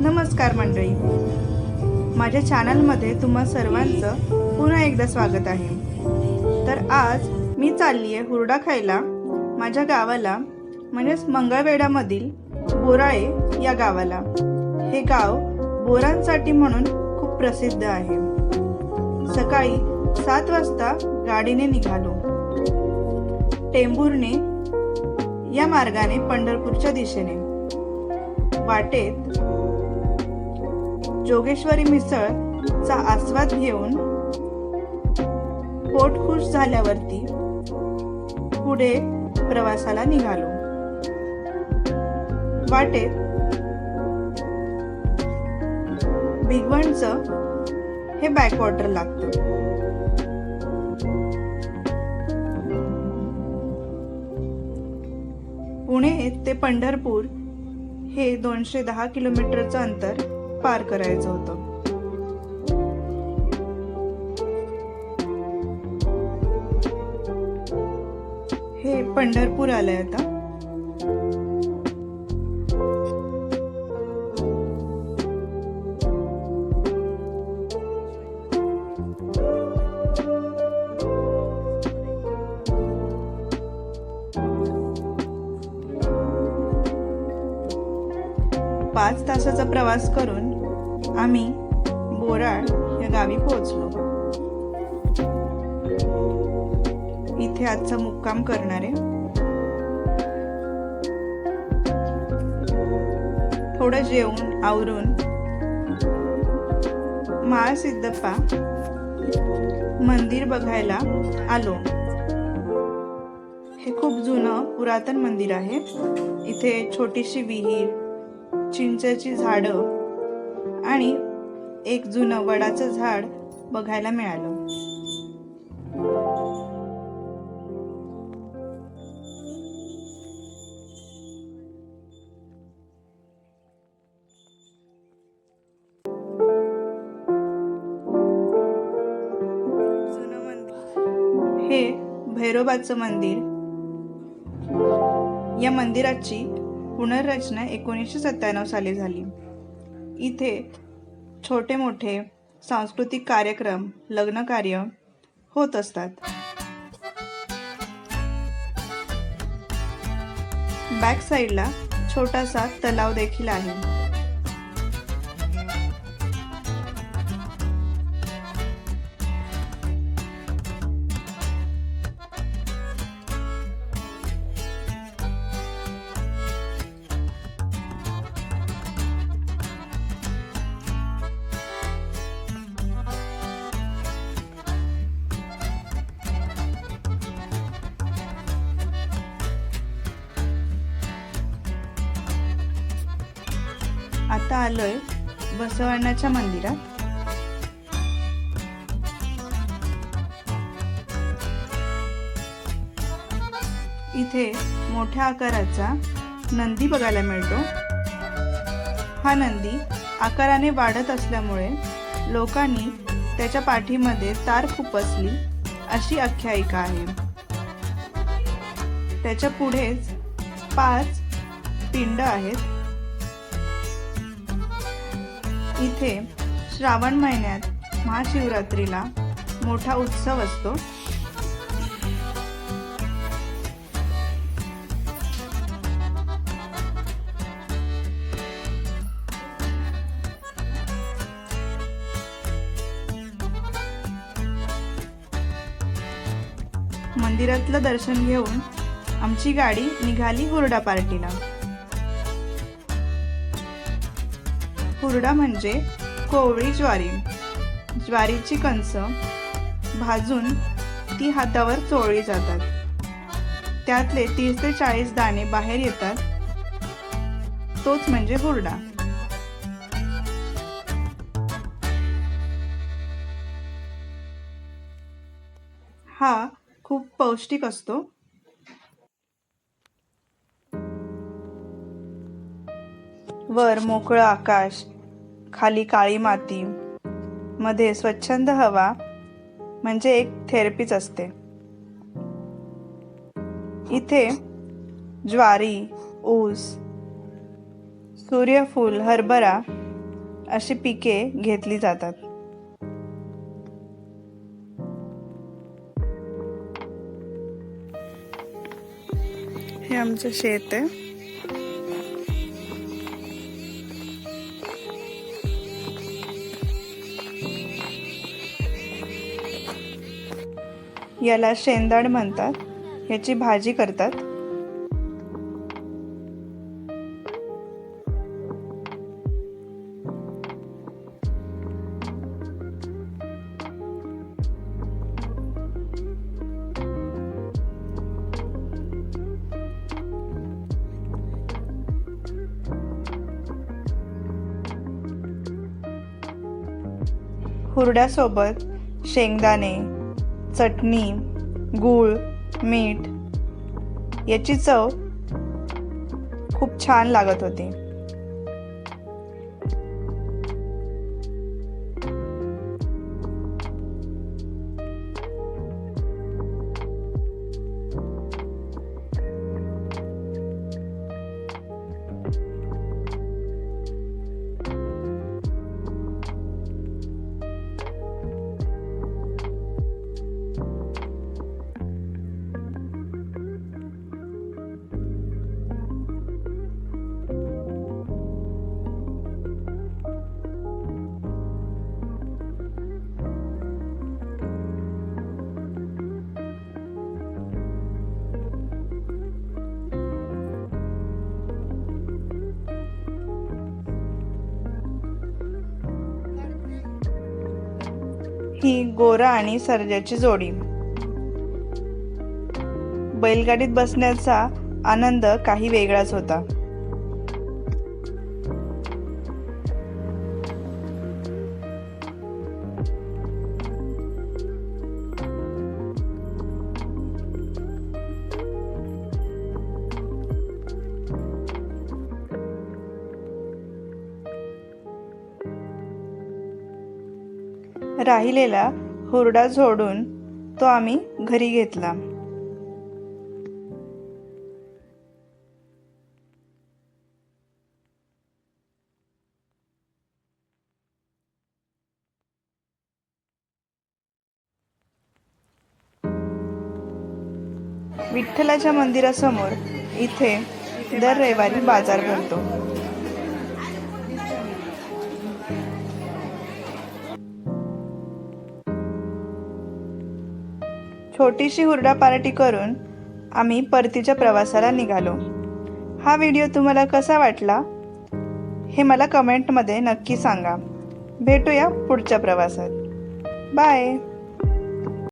नमस्कार मंडळी. माझ्या चॅनलमध्ये तुम्हा सर्वांचं पुन्हा एकदा स्वागत आहे. तर आज मी चालली आहे हुरडा खायला माझ्या गावाला म्हणजेच मंगळवेढामधील बोराळे या गावाला. हे गाव बोरांसाठी म्हणून खूप प्रसिद्ध आहे. सकाळी सात वाजता गाडीने निघालो. टेंबूरने या मार्गाने पंढरपूरच्या दिशेने. वाटेत जोगेश्वरी मिसळचा आस्वाद घेऊन पोट खुश झाल्यावरती पुढे प्रवासाला निघालो. वाटेत भिगवणच हे बॅकवॉटर लागतं. पुणे ते पंढरपूर हे दोनशे दहा किलोमीटरचं अंतर पार करायचं होतं. हे पंढरपूर आलंय आता. पाच तासाचा प्रवास करून आम्ही बोराळ या गावी पोहोचलो. इथे आजचा मुक्काम करणारे. थोडं जेवून आवरून. माळ सिद्धप्पा मंदिर बघायला आलो. हे खूप जुनं पुरातन मंदिर आहे. इथे छोटीशी विहीर चिंचेची झाडं आणि एक जुनं वडाचं झाड बघायला मिळालं. जुनं मंदिर हे भैरोबाचं मंदिर. या मंदिराची पुनर्रचना एकोणीसशे सत्त्याण्णव साली झाली. इथे छोटे मोठे सांस्कृतिक कार्यक्रम लग्न कार्य होत असतात. बॅक साईडला छोटासा तलाव देखील आहे. आता आलोय बसवण्याच्या मंदिरात. इथे मोठ्या आकाराचा नंदी बघायला मिळतो. हा नंदी आकाराने वाढत असल्यामुळे लोकांनी त्याच्या पाठीमध्ये तार खुपसली अशी आख्यायिका आहे. त्याच्या पुढेच पाच पिंड आहेत. इथे श्रावण महिन्यात महाशिवरात्रीला मोठा उत्सव असतो. मंदिरातलं दर्शन घेऊन आमची गाडी निघाली हुरडा पार्टीला. हुरडा म्हणजे कोवळी ज्वारी. ज्वारीची कणस भाजून ती हातावर चोळली जातात. त्यातले तीस ते चाळीस दाणे बाहेर येतात. तोच म्हणजे हुरडा. हा खूप पौष्टिक असतो. वर मोकळं आकाश खाली काळी माती मध्ये स्वच्छंद हवा म्हणजे एक थेरपीच असते. इथे ज्वारी ऊस सूर्यफूल हरभरा अशी पिके घेतली जातात. हे आमचं शेत आहे. याला शेंदाड म्हणतात. याची भाजी करतात. हुरड्यासोबत शेंगदाणे चटणी गूळ मीठ याची चव खूप छान लागत होती. ही गोरा आणि सर्जाची जोडी. बैलगाडीत बसण्याचा आनंद काही वेगळाच होता. राहिलेला हुरडा झोडून तो आम्ही घरी घेतला. विठ्ठलाच्या मंदिरासमोर इथे दर रविवारी बाजार भरतो. छोटीशी हुरडा पार्टी करून आम्ही परतीच्या प्रवासाला निघालो. हा व्हिडिओ तुम्हाला कसा वाटला? हे मला कमेंटमध्ये नक्की सांगा. भेटूया पुढच्या प्रवासात. बाय!